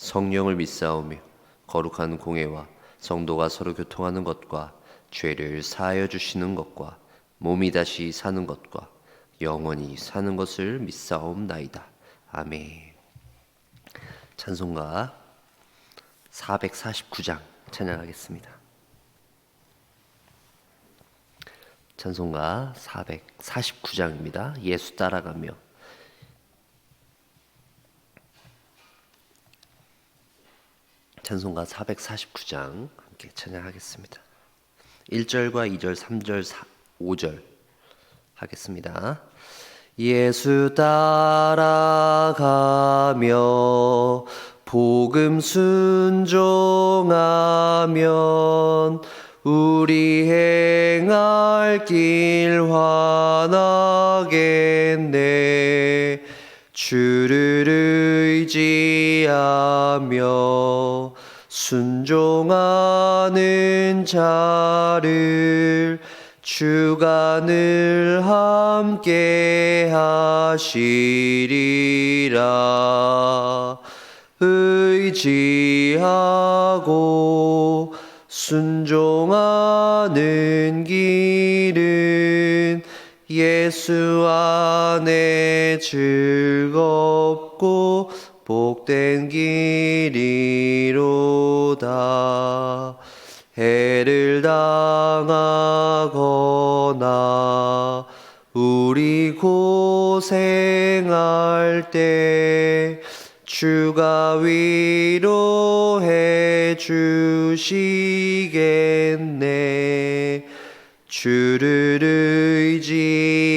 성령을 믿사오며 거룩한 공예와 성도가 서로 교통하는 것과 죄를 사하여 주시는 것과 몸이 다시 사는 것과 영원히 사는 것을 믿사옵나이다. 아멘. 찬송가 449장 찬양하겠습니다. 찬송가 449장입니다. 예수 따라가며 찬송가 449장 함께 찬양하겠습니다. 1절과 2절, 3절, 4, 5절 하겠습니다. 예수 따라가며 복음 순종하면 우리 행할 길 환하겠네 주를 의지하며 순종하는 자를 주가 늘 함께 하시리라. 의지하고 순종하는 길은 예수 안에 즐겁고 복된 길이 로다 해를 당하거나 우리 고생할 때 주가 위로해 주시겠네. 주를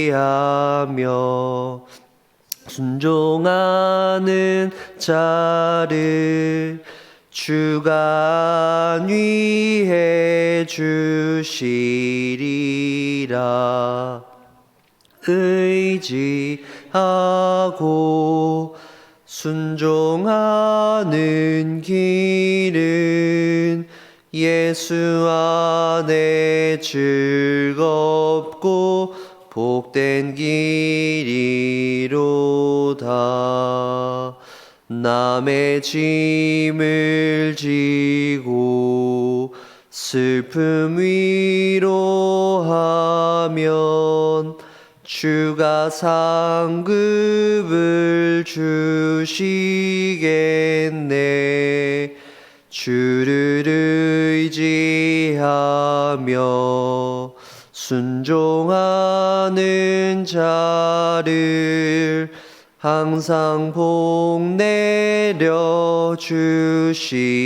의지하며 순종하는 자를 주가 위해 주시리라. 의지하고 순종하는 길은 예수 안에 즐겁고 복된 길이로다 남의 짐을 지고 슬픔 위로하면 주가 상급을 주시겠네. 주를 의지하며 순종하는 자를 항상 복 내려 주시리라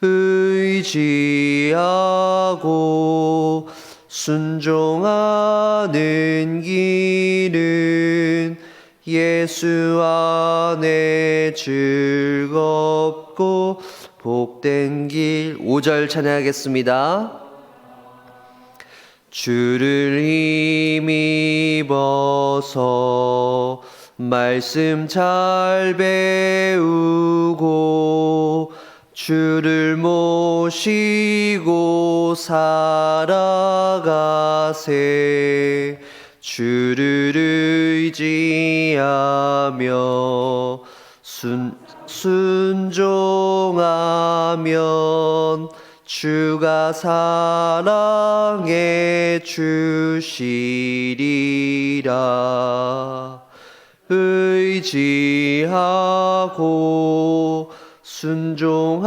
의지하고 순종하는 길은 예수 안에 즐겁고 복된 길 5절 찬양하겠습니다. 주를 힘입어서 말씀 잘 배우고 주를 모시고 살아가세. 주를 의지하며 순, 순종하면 주가 사랑해 주시리라 의지하고 순종하는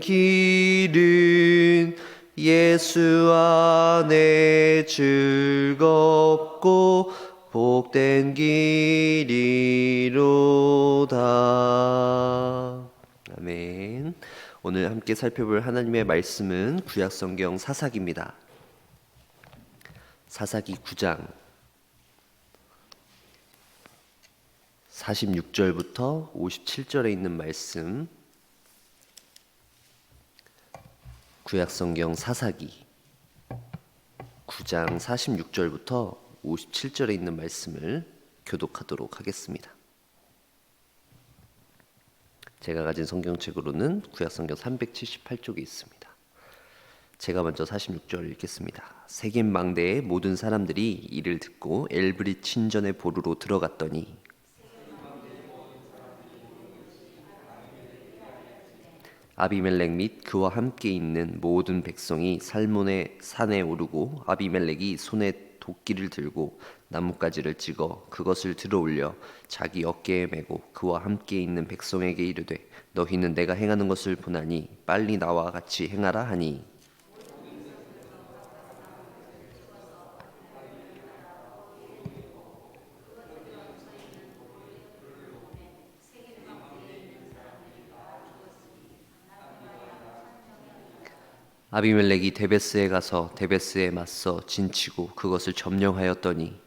길은 예수 안에 즐겁고 복된 길이로다. 오늘 함께 살펴볼 하나님의 말씀은 구약 성경 사사기입니다. 사사기 9장 46절부터 57절에 있는 말씀 구약성경 사사기 9장 46절부터 57절에 있는 말씀을 교독하도록 하겠습니다. 제가 가진 성경책으로는 구약성경 378쪽에 있습니다. 제가 먼저 46절 읽겠습니다. 세겜 망대의 모든 사람들이 이를 듣고 엘브릿 친전의 보루로 들어갔더니 아비멜렉 및 그와 함께 있는 모든 백성이 살몬의 산에 오르고 아비멜렉이 손에 도끼를 들고 나뭇가지를 찍어 그것을 들어올려 자기 어깨에 메고 그와 함께 있는 백성에게 이르되 너희는 내가 행하는 것을 보나니 빨리 나와 같이 행하라 하니. 아비멜렉이 데베스에 가서 데베스에 맞서 진치고 그것을 점령하였더니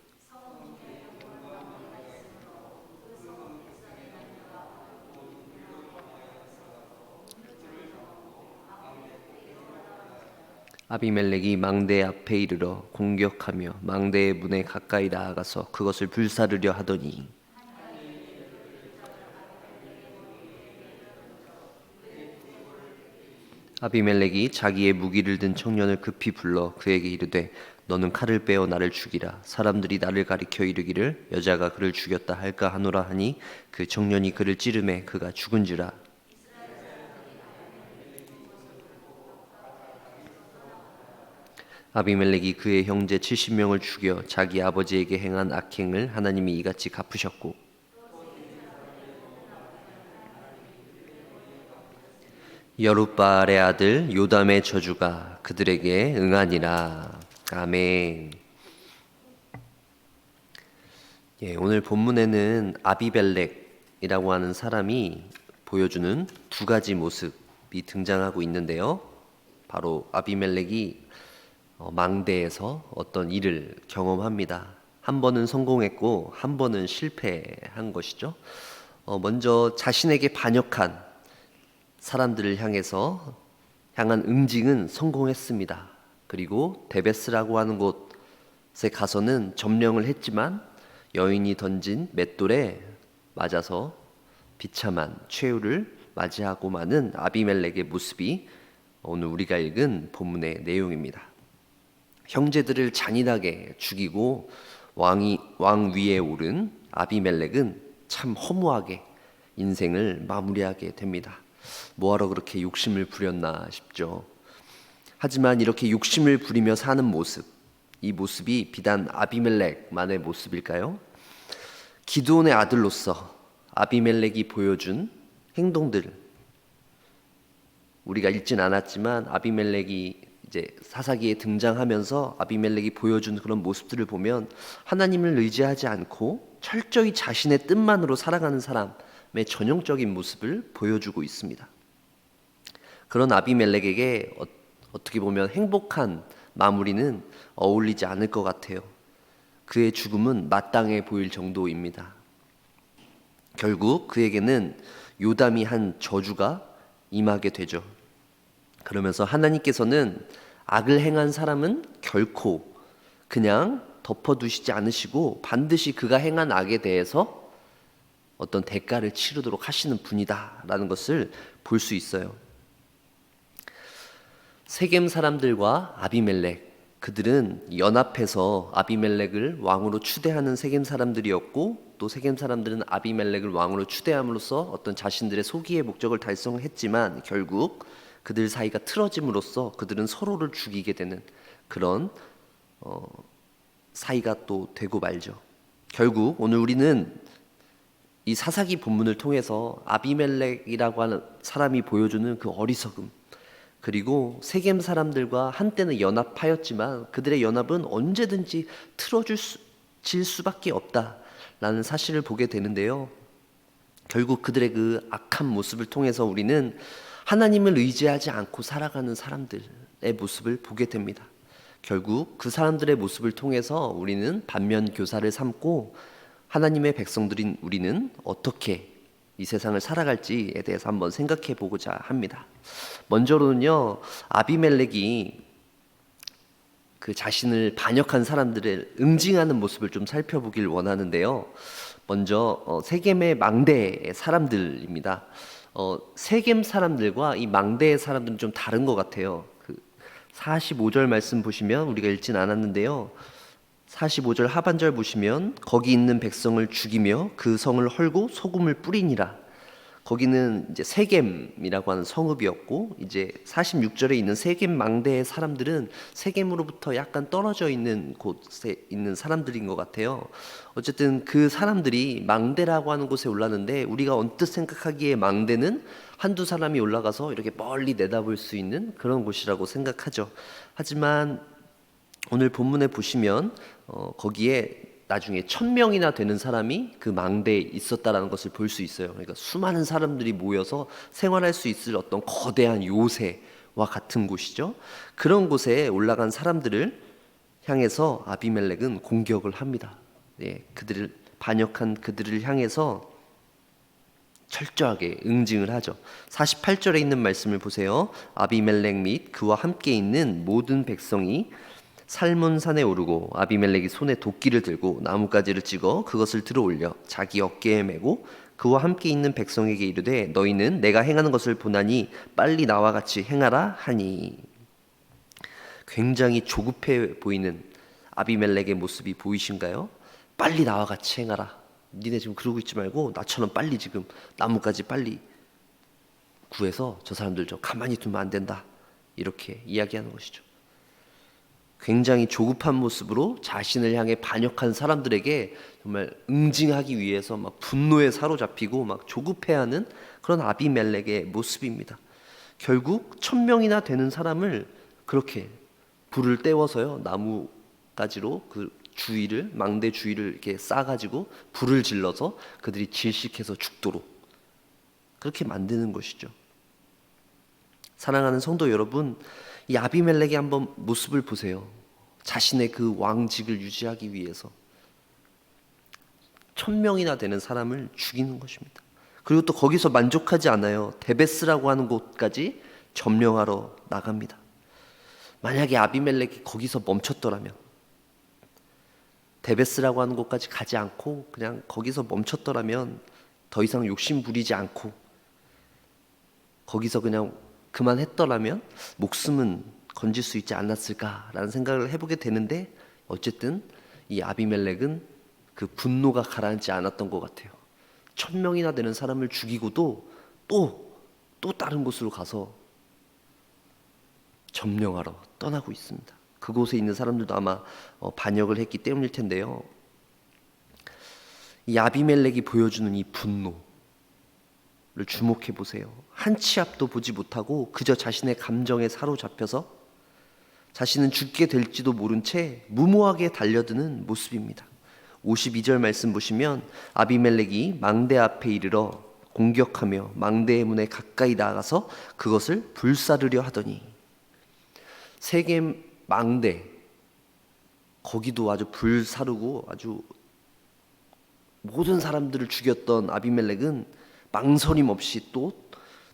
아비멜렉이 망대 앞에 이르러 공격하며 망대의 문에 가까이 나아가서 그것을 불사르려 하더니 아비멜렉이 자기의 무기를 든 청년을 급히 불러 그에게 이르되 너는 칼을 빼어 나를 죽이라. 사람들이 나를 가리켜 이르기를 여자가 그를 죽였다 할까 하노라 하니 그 청년이 그를 찌르매 그가 죽은지라 아비멜렉이 그의 형제 70명을 죽여 자기 아버지에게 행한 악행을 하나님이 이같이 갚으셨고 여룻바알의 아들 요담의 저주가 그들에게 응하니라. 아멘. 예, 오늘 본문에는 아비벨렉이라고 하는 사람이 보여주는 두 가지 모습이 등장하고 있는데요. 바로 아비멜렉이 어, 망대에서 어떤 일을 경험합니다. 한 번은 성공했고 한 번은 실패한 것이죠. 어, 먼저 자신에게 반역한 사람들을 향해서 향한 응징은 성공했습니다. 그리고 데베스라고 하는 곳에 가서는 점령을 했지만 여인이 던진 맷돌에 맞아서 비참한 최후를 맞이하고 마는 아비멜렉의 모습이 오늘 우리가 읽은 본문의 내용입니다. 형제들을 잔인하게 죽이고 왕이 왕 위에 오른 아비멜렉은 참 허무하게 인생을 마무리하게 됩니다. 뭐하러 그렇게 욕심을 부렸나 싶죠. 하지만 이렇게 욕심을 부리며 사는 모습, 이 모습이 비단 아비멜렉만의 모습일까요? 기드온의 아들로서 아비멜렉이 보여준 행동들 우리가 읽진 않았지만 아비멜렉이 이제 사사기에 등장하면서 아비멜렉이 보여준 그런 모습들을 보면 하나님을 의지하지 않고 철저히 자신의 뜻만으로 살아가는 사람의 전형적인 모습을 보여주고 있습니다. 그런 아비멜렉에게 어, 어떻게 보면 행복한 마무리는 어울리지 않을 것 같아요. 그의 죽음은 마땅해 보일 정도입니다. 결국 그에게는 요담이 한 저주가 임하게 되죠. 그러면서 하나님께서는 악을 행한 사람은 결코 그냥 덮어두시지 않으시고 반드시 그가 행한 악에 대해서 어떤 대가를 치르도록 하시는 분이다라는 것을 볼 수 있어요. 세겜 사람들과 아비멜렉 그들은 연합해서 아비멜렉을 왕으로 추대하는 세겜 사람들이었고 또 세겜 사람들은 아비멜렉을 왕으로 추대함으로써 어떤 자신들의 소기의 목적을 달성했지만 결국 그들 사이가 틀어짐으로써 그들은 서로를 죽이게 되는 그런 어, 사이가 또 되고 말죠. 결국 오늘 우리는 이 사사기 본문을 통해서 아비멜렉이라고 하는 사람이 보여주는 그 어리석음 그리고 세겜 사람들과 한때는 연합하였지만 그들의 연합은 언제든지 틀어질 수, 질 수밖에 없다라는 사실을 보게 되는데요. 결국 그들의 그 악한 모습을 통해서 우리는 하나님을 의지하지 않고 살아가는 사람들의 모습을 보게 됩니다. 결국 그 사람들의 모습을 통해서 우리는 반면 교사를 삼고 하나님의 백성들인 우리는 어떻게 이 세상을 살아갈지에 대해서 한번 생각해 보고자 합니다. 먼저로는요, 아비멜렉이 그 자신을 반역한 사람들을 응징하는 모습을 좀 살펴보길 원하는데요. 먼저 어, 세겜의 망대의 사람들입니다. 어, 세겜 사람들과 이 망대의 사람들은 좀 다른 것 같아요. 그 45절 말씀 보시면 우리가 읽진 않았는데요. 45절 하반절 보시면 거기 있는 백성을 죽이며 그 성을 헐고 소금을 뿌리니라. 거기는 이제 세겜이라고 하는 성읍이었고 이제 46절에 있는 세겜 망대의 사람들은 세겜으로부터 약간 떨어져 있는 곳에 있는 사람들인 것 같아요. 어쨌든 그 사람들이 망대라고 하는 곳에 올랐는데 우리가 언뜻 생각하기에 망대는 한두 사람이 올라가서 이렇게 멀리 내다볼 수 있는 그런 곳이라고 생각하죠. 하지만 오늘 본문에 보시면 어, 거기에 나중에 천 명이나 되는 사람이 그 망대에 있었다라는 것을 볼 수 있어요. 그러니까 수많은 사람들이 모여서 생활할 수 있을 어떤 거대한 요새와 같은 곳이죠. 그런 곳에 올라간 사람들을 향해서 아비멜렉은 공격을 합니다. 예, 그들을 반역한 그들을 향해서 철저하게 응징을 하죠. 48절에 있는 말씀을 보세요. 아비멜렉 및 그와 함께 있는 모든 백성이 살몬산에 오르고 아비멜렉이 손에 도끼를 들고 나뭇가지를 찍어 그것을 들어 올려 자기 어깨에 메고 그와 함께 있는 백성에게 이르되 너희는 내가 행하는 것을 보나니 빨리 나와 같이 행하라 하니 굉장히 조급해 보이는 아비멜렉의 모습이 보이신가요? 빨리 나와 같이 행하라. 니네 지금 그러고 있지 말고 나처럼 빨리 지금 나뭇가지 빨리 구해서 저 사람들 좀 가만히 두면 안 된다. 이렇게 이야기하는 것이죠. 굉장히 조급한 모습으로 자신을 향해 반역한 사람들에게 정말 응징하기 위해서 막 분노에 사로잡히고 막 조급해하는 그런 아비멜렉의 모습입니다. 결국 천 명이나 되는 사람을 그렇게 불을 떼워서요 나무가지로 그 주위를 망대 주위를 이렇게 싸가지고 불을 질러서 그들이 질식해서 죽도록 그렇게 만드는 것이죠. 사랑하는 성도 여러분, 이 아비멜렉의 한번 모습을 보세요. 자신의 그 왕직을 유지하기 위해서 천 명이나 되는 사람을 죽이는 것입니다. 그리고 또 거기서 만족하지 않아요. 데베스라고 하는 곳까지 점령하러 나갑니다. 만약에 아비멜렉이 거기서 멈췄더라면 데베스라고 하는 곳까지 가지 않고 그냥 거기서 멈췄더라면 더 이상 욕심 부리지 않고 거기서 그냥 그만했더라면 목숨은 건질 수 있지 않았을까라는 생각을 해보게 되는데 어쨌든 이 아비멜렉은 그 분노가 가라앉지 않았던 것 같아요. 천 명이나 되는 사람을 죽이고도 또 또 다른 곳으로 가서 점령하러 떠나고 있습니다. 그곳에 있는 사람들도 아마 어, 반역을 했기 때문일 텐데요. 이 아비멜렉이 보여주는 이 분노 를 주목해 보세요. 한 치 앞도 보지 못하고 그저 자신의 감정에 사로잡혀서 자신은 죽게 될지도 모른 채 무모하게 달려드는 모습입니다. 52절 말씀 보시면 아비멜렉이 망대 앞에 이르러 공격하며 망대의 문에 가까이 나가서 그것을 불사르려 하더니 세겜 망대 거기도 아주 불사르고 아주 모든 사람들을 죽였던 아비멜렉은 망설임 없이 또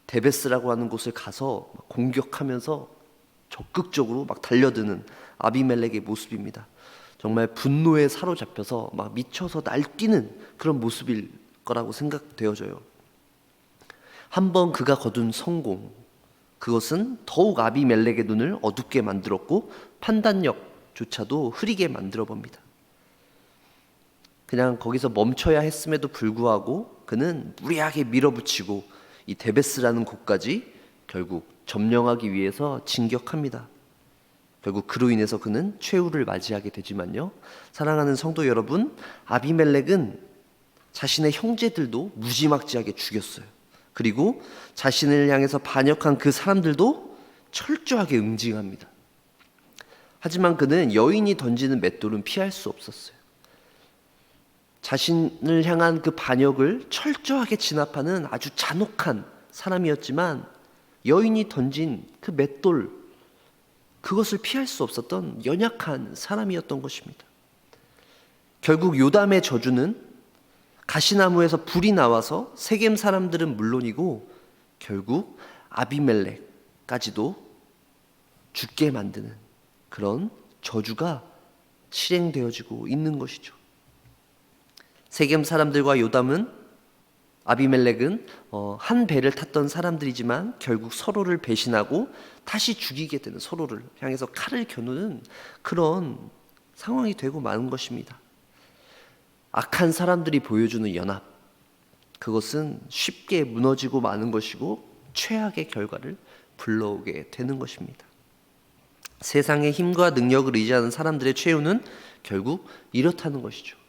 데베스라고 하는 곳을 가서 공격하면서 적극적으로 막 달려드는 아비멜렉의 모습입니다. 정말 분노에 사로잡혀서 막 미쳐서 날뛰는 그런 모습일 거라고 생각되어져요. 한번 그가 거둔 성공, 그것은 더욱 아비멜렉의 눈을 어둡게 만들었고 판단력조차도 흐리게 만들어 봅니다. 그냥 거기서 멈춰야 했음에도 불구하고 그는 무리하게 밀어붙이고 이 데베스라는 곳까지 결국 점령하기 위해서 진격합니다. 결국 그로 인해서 그는 최후를 맞이하게 되지만요. 사랑하는 성도 여러분, 아비멜렉은 자신의 형제들도 무지막지하게 죽였어요. 그리고 자신을 향해서 반역한 그 사람들도 철저하게 응징합니다. 하지만 그는 여인이 던지는 맷돌은 피할 수 없었어요. 자신을 향한 그 반역을 철저하게 진압하는 아주 잔혹한 사람이었지만 여인이 던진 그 맷돌 그것을 피할 수 없었던 연약한 사람이었던 것입니다. 결국 요담의 저주는 가시나무에서 불이 나와서 세겜 사람들은 물론이고 결국 아비멜렉까지도 죽게 만드는 그런 저주가 실행되어지고 있는 것이죠. 세겜 사람들과 요담은 아비멜렉은 어, 한 배를 탔던 사람들이지만 결국 서로를 배신하고 다시 죽이게 되는 서로를 향해서 칼을 겨누는 그런 상황이 되고 마는 것입니다. 악한 사람들이 보여주는 연합 그것은 쉽게 무너지고 마는 것이고 최악의 결과를 불러오게 되는 것입니다. 세상의 힘과 능력을 의지하는 사람들의 최후는 결국 이렇다는 것이죠.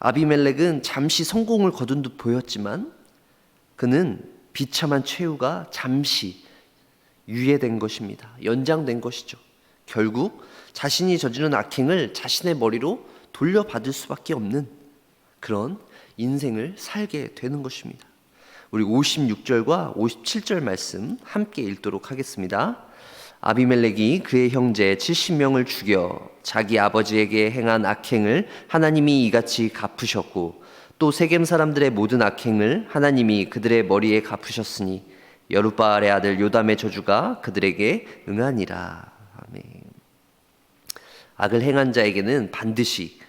아비멜렉은 잠시 성공을 거둔 듯 보였지만 그는 비참한 최후가 잠시 유예된 것입니다. 연장된 것이죠. 결국 자신이 저지른 악행을 자신의 머리로 돌려받을 수밖에 없는 그런 인생을 살게 되는 것입니다. 우리 56절과 57절 말씀 함께 읽도록 하겠습니다. 아비멜렉이 그의 형제 70명을 죽여 자기 아버지에게 행한 악행을 하나님이 이같이 갚으셨고 또 세겜 사람들의 모든 악행을 하나님이 그들의 머리에 갚으셨으니 여룻바알의 아들 요담의 저주가 그들에게 응하니라. 아멘. 악을 행한 자에게는 반드시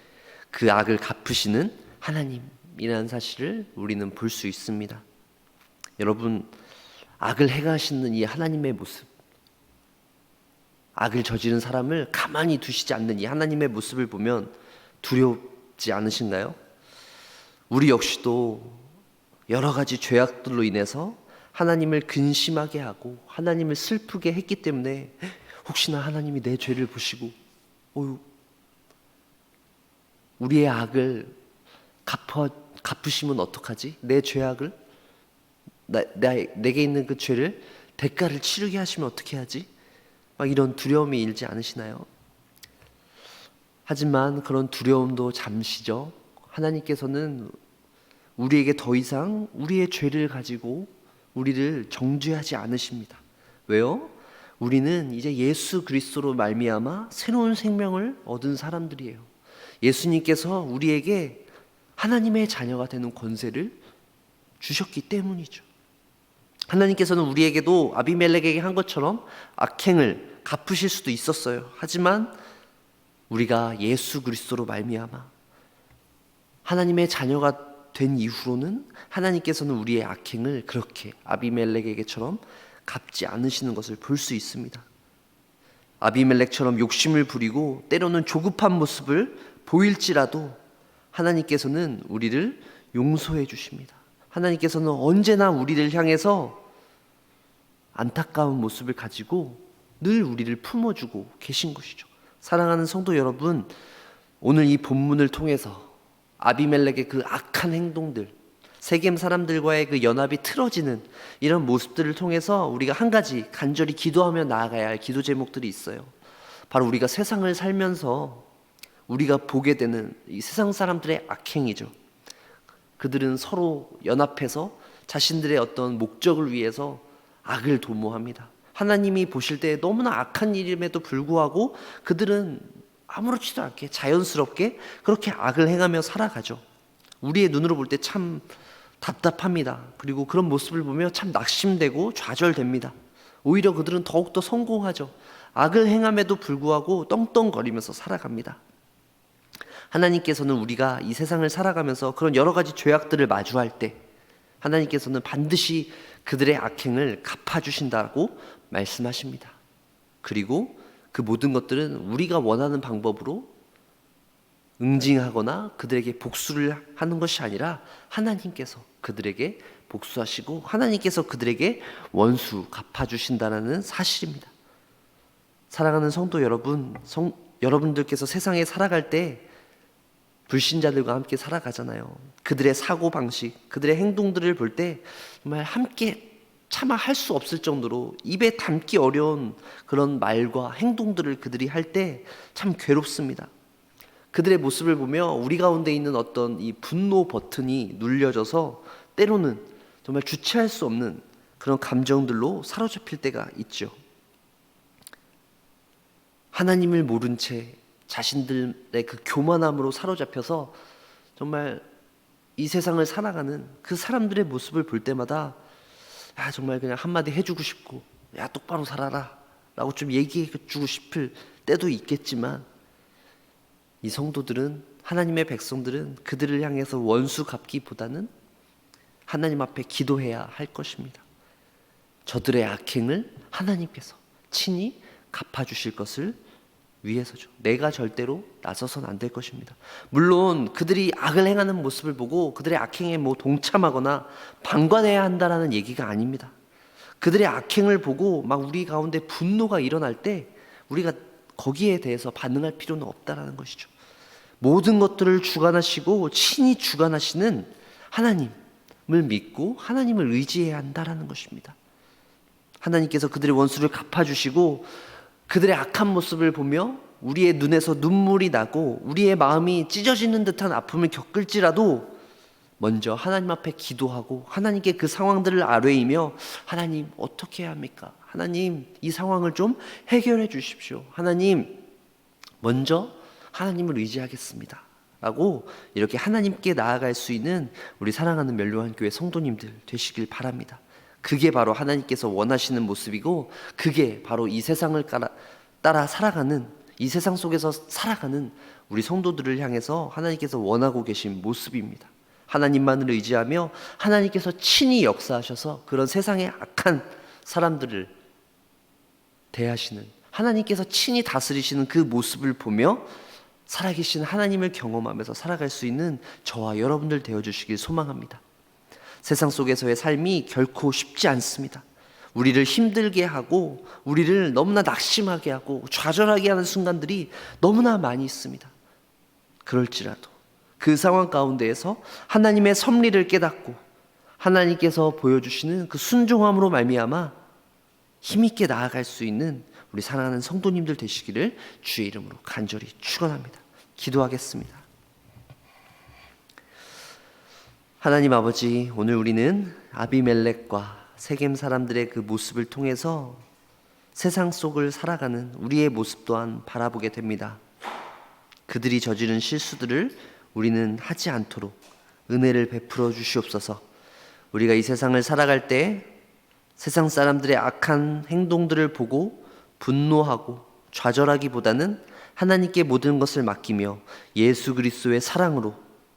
그 악을 갚으시는 하나님이라는 사실을 우리는 볼 수 있습니다. 여러분 악을 행하시는 이 하나님의 모습 악을 저지른 사람을 가만히 두시지 않는 이 하나님의 모습을 보면 두렵지 않으신가요? 우리 역시도 여러 가지 죄악들로 인해서 하나님을 근심하게 하고 하나님을 슬프게 했기 때문에 혹시나 하나님이 내 죄를 보시고 어유 우리의 악을 갚아 갚으시면 어떡하지? 내 죄악을 나, 나, 내게 있는 그 죄를 대가를 치르게 하시면 어떻게 하지? 막 이런 두려움이 일지 않으시나요? 하지만 그런 두려움도 잠시죠. 하나님께서는 우리에게 더 이상 우리의 죄를 가지고 우리를 정죄하지 않으십니다. 왜요? 우리는 이제 예수 그리스도로 말미암아 새로운 생명을 얻은 사람들이에요. 예수님께서 우리에게 하나님의 자녀가 되는 권세를 주셨기 때문이죠. 하나님께서는 우리에게도 아비멜렉에게 한 것처럼 악행을 갚으실 수도 있었어요. 하지만 우리가 예수 그리스도로 말미암아 하나님의 자녀가 된 이후로는 하나님께서는 우리의 악행을 그렇게 아비멜렉에게처럼 갚지 않으시는 것을 볼 수 있습니다. 아비멜렉처럼 욕심을 부리고 때로는 조급한 모습을 보일지라도 하나님께서는 우리를 용서해 주십니다. 하나님께서는 언제나 우리를 향해서 안타까운 모습을 가지고 늘 우리를 품어주고 계신 것이죠. 사랑하는 성도 여러분, 오늘 이 본문을 통해서 아비멜렉의 그 악한 행동들, 세겜 사람들과의 그 연합이 틀어지는 이런 모습들을 통해서 우리가 한 가지 간절히 기도하며 나아가야 할 기도 제목들이 있어요. 바로 우리가 세상을 살면서 우리가 보게 되는 이 세상 사람들의 악행이죠. 그들은 서로 연합해서 자신들의 어떤 목적을 위해서 악을 도모합니다. 하나님이 보실 때 너무나 악한 일임에도 불구하고 그들은 아무렇지도 않게 자연스럽게 그렇게 악을 행하며 살아가죠. 우리의 눈으로 볼 때 참 답답합니다. 그리고 그런 모습을 보며 참 낙심되고 좌절됩니다. 오히려 그들은 더욱더 성공하죠. 악을 행함에도 불구하고 떵떵거리면서 살아갑니다. 하나님께서는 우리가 이 세상을 살아가면서 그런 여러 가지 죄악들을 마주할 때 하나님께서는 반드시 그들의 악행을 갚아주신다고 말씀하십니다. 그리고 그 모든 것들은 우리가 원하는 방법으로 응징하거나 그들에게 복수를 하는 것이 아니라 하나님께서 그들에게 복수하시고 하나님께서 그들에게 원수 갚아주신다는 사실입니다. 사랑하는 성도 여러분, 성, 여러분들께서 세상에 살아갈 때 불신자들과 함께 살아가잖아요. 그들의 사고 방식, 그들의 행동들을 볼 때 정말 함께 차마 할 수 없을 정도로 입에 담기 어려운 그런 말과 행동들을 그들이 할 때 참 괴롭습니다. 그들의 모습을 보며 우리 가운데 있는 어떤 이 분노 버튼이 눌려져서 때로는 정말 주체할 수 없는 그런 감정들로 사로잡힐 때가 있죠. 하나님을 모른 채 자신들의 그 교만함으로 사로잡혀서 정말 이 세상을 살아가는 그 사람들의 모습을 볼 때마다 아 정말 그냥 한마디 해주고 싶고 야 똑바로 살아라 라고 좀 얘기해주고 싶을 때도 있겠지만 이 성도들은 하나님의 백성들은 그들을 향해서 원수 갚기보다는 하나님 앞에 기도해야 할 것입니다. 저들의 악행을 하나님께서 친히 갚아주실 것을 위해서죠. 내가 절대로 나서선 안 될 것입니다. 물론 그들이 악을 행하는 모습을 보고 그들의 악행에 뭐 동참하거나 방관해야 한다라는 얘기가 아닙니다. 그들의 악행을 보고 막 우리 가운데 분노가 일어날 때 우리가 거기에 대해서 반응할 필요는 없다라는 것이죠. 모든 것들을 주관하시고 친히 주관하시는 하나님을 믿고 하나님을 의지해야 한다라는 것입니다. 하나님께서 그들의 원수를 갚아주시고 그들의 악한 모습을 보며 우리의 눈에서 눈물이 나고 우리의 마음이 찢어지는 듯한 아픔을 겪을지라도 먼저 하나님 앞에 기도하고 하나님께 그 상황들을 아뢰이며 하나님 어떻게 해야 합니까? 하나님 이 상황을 좀 해결해 주십시오. 하나님 먼저 하나님을 의지하겠습니다. 라고 이렇게 하나님께 나아갈 수 있는 우리 사랑하는 멜로한 교회 성도님들 되시길 바랍니다. 그게 바로 하나님께서 원하시는 모습이고 그게 바로 이 세상을 따라, 살아가는 이 세상 속에서 살아가는 우리 성도들을 향해서 하나님께서 원하고 계신 모습입니다. 하나님만을 의지하며 하나님께서 친히 역사하셔서 그런 세상의 악한 사람들을 대하시는 하나님께서 친히 다스리시는 그 모습을 보며 살아계신 하나님을 경험하면서 살아갈 수 있는 저와 여러분들 되어 주시길 소망합니다. 세상 속에서의 삶이 결코 쉽지 않습니다. 우리를 힘들게 하고 우리를 너무나 낙심하게 하고 좌절하게 하는 순간들이 너무나 많이 있습니다. 그럴지라도 그 상황 가운데에서 하나님의 섭리를 깨닫고 하나님께서 보여주시는 그 순종함으로 말미암아 힘있게 나아갈 수 있는 우리 사랑하는 성도님들 되시기를 주의 이름으로 간절히 축원합니다. 기도하겠습니다. 하나님 아버지, 오늘 우리는 아비멜렉과 세겜 사람들의 그 모습을 통해서 세상 속을 살아가는 우리의 모습 또한 바라보게 됩니다. 그들이 저지른 실수들을 우리는 하지 않도록 은혜를 베풀어 주시옵소서. 우리가 이 세상을 살아갈 때 세상 사람들의 악한 행동들을 보고 분노하고 좌절하기보다는 하나님께 모든 것을 맡기며 예수 그리스도의 사랑으로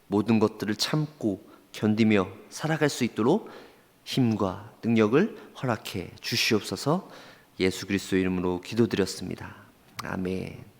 모든 것들을 참고 견디며 살아갈 수 있도록 힘과 능력을 허락해 주시옵소서 예수 그리스도 이름으로 기도드렸습니다. 아멘.